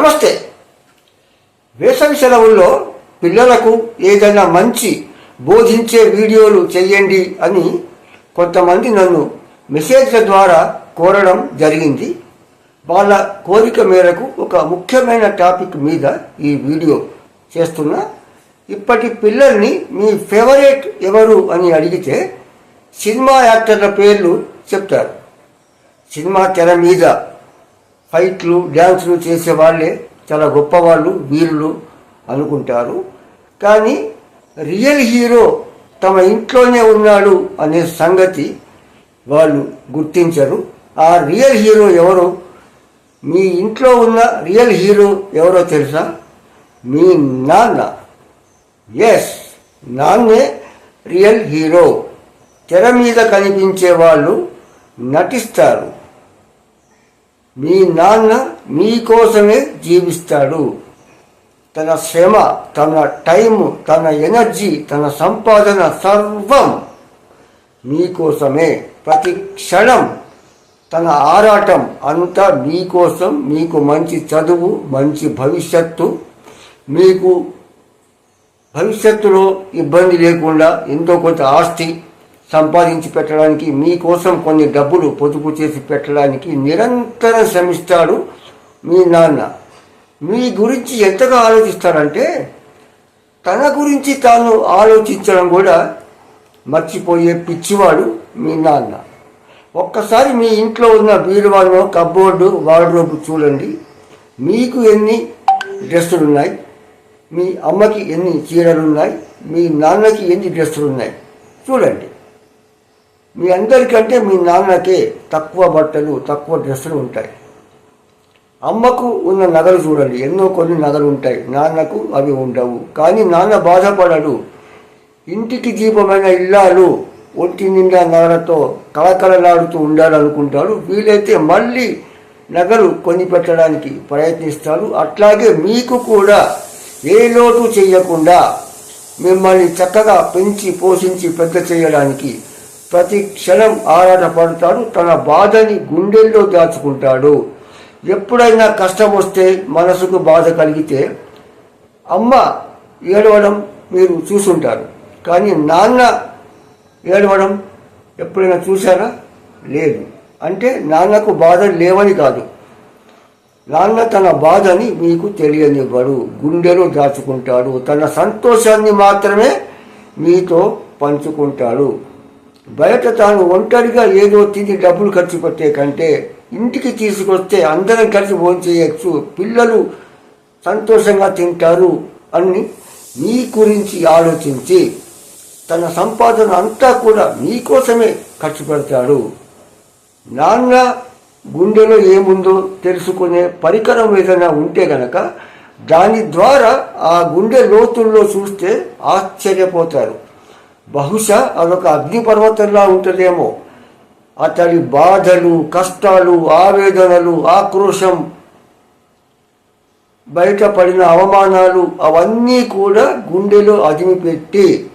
నమస్తే. వేసవి సెలవుల్లో పిల్లలకు ఏదైనా మంచి బోధించే వీడియోలు చేయండి అని కొంతమంది నన్ను మెసేజ్ల ద్వారా కోరడం జరిగింది. వాళ్ళ కోరిక మేరకు ఒక ముఖ్యమైన టాపిక్ మీద ఈ వీడియో చేస్తున్నా. ఇప్పటి పిల్లల్ని మీ ఫేవరెట్ ఎవరు అని అడిగితే సినిమా యాక్టర్ల పేర్లు చెప్తారు. సినిమా తెర మీద ఫైట్లు డ్యాన్సులు చేసే వాళ్ళే చాలా గొప్పవాళ్ళు వీరులు అనుకుంటారు. కానీ రియల్ హీరో తమ ఇంట్లోనే ఉన్నాడు అనే సంగతి వాళ్ళు గుర్తించరు. ఆ రియల్ హీరో ఎవరు మీ ఇంట్లో ఉన్న రియల్ హీరో ఎవరో తెలుసా? మీ నాన్న. ఎస్ నాన్నే రియల్ హీరో. తెర మీద కనిపించే వాళ్ళు నటిస్తారు. మీ నాన్న మీకోసమే జీవిస్తాడు. తన శ్రమ తన టైం తన ఎనర్జీ తన సంపాదన సర్వం మీకోసమే. ప్రతి క్షణం తన ఆరాటం అంతా మీకోసం మీకు మంచి చదువు మంచి భవిష్యత్తు మీకు భవిష్యత్తులో ఇబ్బంది లేకుండా ఎంతో కొంత ఆస్తి సంపాదించి పెట్టడానికి మీకోసం కొన్ని డబ్బులు పొదుపు చేసి పెట్టడానికి నిరంతరం శ్రమిస్తాడు మీ నాన్న. మీ గురించి ఎంతగా ఆలోచిస్తాడంటే తన గురించి తాను ఆలోచించడం కూడా మర్చిపోయే పిచ్చివాడు మీ నాన్న. ఒక్కసారి మీ ఇంట్లో ఉన్న బీరువాలో కబోర్డు వార్డ్రోబ్ చూడండి. మీకు ఎన్ని డ్రెస్సులు ఉన్నాయి మీ అమ్మకి ఎన్ని చీరలు ఉన్నాయి మీ నాన్నకి ఎన్ని డ్రెస్సులు ఉన్నాయి చూడండి. మీ అందరికంటే మీ నాన్నకే తక్కువ బట్టలు తక్కువ డ్రెస్సులు ఉంటాయి. అమ్మకు ఉన్న నగలు చూడండి. ఎన్నో కొన్ని నగలు ఉంటాయి. నాన్నకు అవి ఉండవు. కానీ నాన్న బాధపడడు. ఇంటికి దీపమైన ఇల్లాలు ఒంటి నిండా నగలతో కళకళలాడుతూ ఉండాలనుకుంటాడు. వీలైతే మళ్ళీ నగలు కొని పెట్టడానికి ప్రయత్నిస్తాడు. అట్లాగే మీకు కూడా ఏ లోటు చేయకుండా మిమ్మల్ని చక్కగా పెంచి పోషించి పెద్ద చేయడానికి ప్రతి క్షణం ఆరాటపడతాడు తన బాధని గుండెల్లో దాచుకుంటాడు. ఎప్పుడైనా కష్టం వస్తే మనసుకు బాధ కలిగితే అమ్మ ఏడవడం మీరు చూసుంటారు. కానీ నాన్న ఏడవడం ఎప్పుడైనా చూసారా లేదు. అంటే నాన్నకు బాధ లేవని కాదు. నాన్న తన బాధని మీకు తెలియనివ్వడు. గుండెలో దాచుకుంటాడు. తన సంతోషాన్ని మాత్రమే మీతో పంచుకుంటాడు. బయట తాను ఒంటరిగా ఏదో తిని డబ్బులు ఖర్చు పెట్టే కంటే ఇంటికి తీసుకొస్తే అందరం కలిసి భోంచేయచ్చు పిల్లలు సంతోషంగా తింటారు అని మీ గురించి ఆలోచించి తన సంపాదన అంతా కూడా మీకోసమే ఖర్చు పెడతాడు. నాన్న గుండెలో ఏముందో తెలుసుకునే పరికరం ఏదైనా ఉంటే గనక దాని ద్వారా ఆ గుండె లోతుల్లో చూస్తే ఆశ్చర్యపోతారు. బహుశా అదొక అగ్నిపర్వతంలా ఉంటుందేమో. అతడి బాధలు కష్టాలు ఆవేదనలు ఆక్రోశం బయటపడిన అవమానాలు అవన్నీ కూడా గుండెలో అదిమిపెట్టి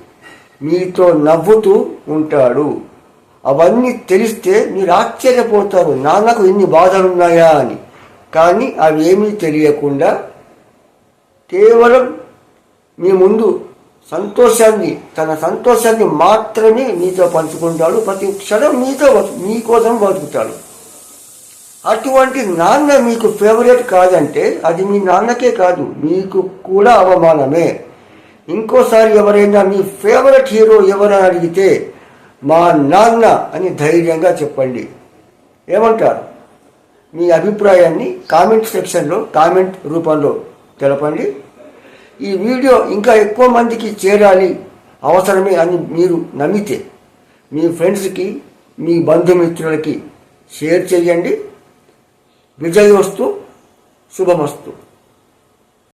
మీతో నవ్వుతూ ఉంటాడు. అవన్నీ తెలిస్తే మీరు ఆశ్చర్యపోతారు. నాన్నకు ఎన్ని బాధలున్నాయా అని. కానీ అవేమీ తెలియకుండా కేవలం మీ ముందు సంతోషాన్ని తన సంతోషాన్ని మాత్రమే మీతో పంచుకుంటాడు. ప్రతి క్షణం మీతో మీకోసం బతుకుతాడు. అటువంటి నాన్న మీకు ఫేవరెట్ కాదంటే అది మీ నాన్నకే కాదు మీకు కూడా అవమానమే. ఇంకోసారి ఎవరైనా మీ ఫేవరెట్ హీరో ఎవరని అడిగితే మా నాన్న అని ధైర్యంగా చెప్పండి. ఏమంటారు? మీ అభిప్రాయాన్ని కామెంట్ సెక్షన్లో కామెంట్ రూపంలో తెలపండి. ఈ వీడియో ఇంకా ఎక్కువ మందికి చేరాలి అవసరమే అని మీరు నమ్మితే మీ ఫ్రెండ్స్కి మీ బంధుమిత్రులకి షేర్ చేయండి. విజయోస్తు శుభమస్తు.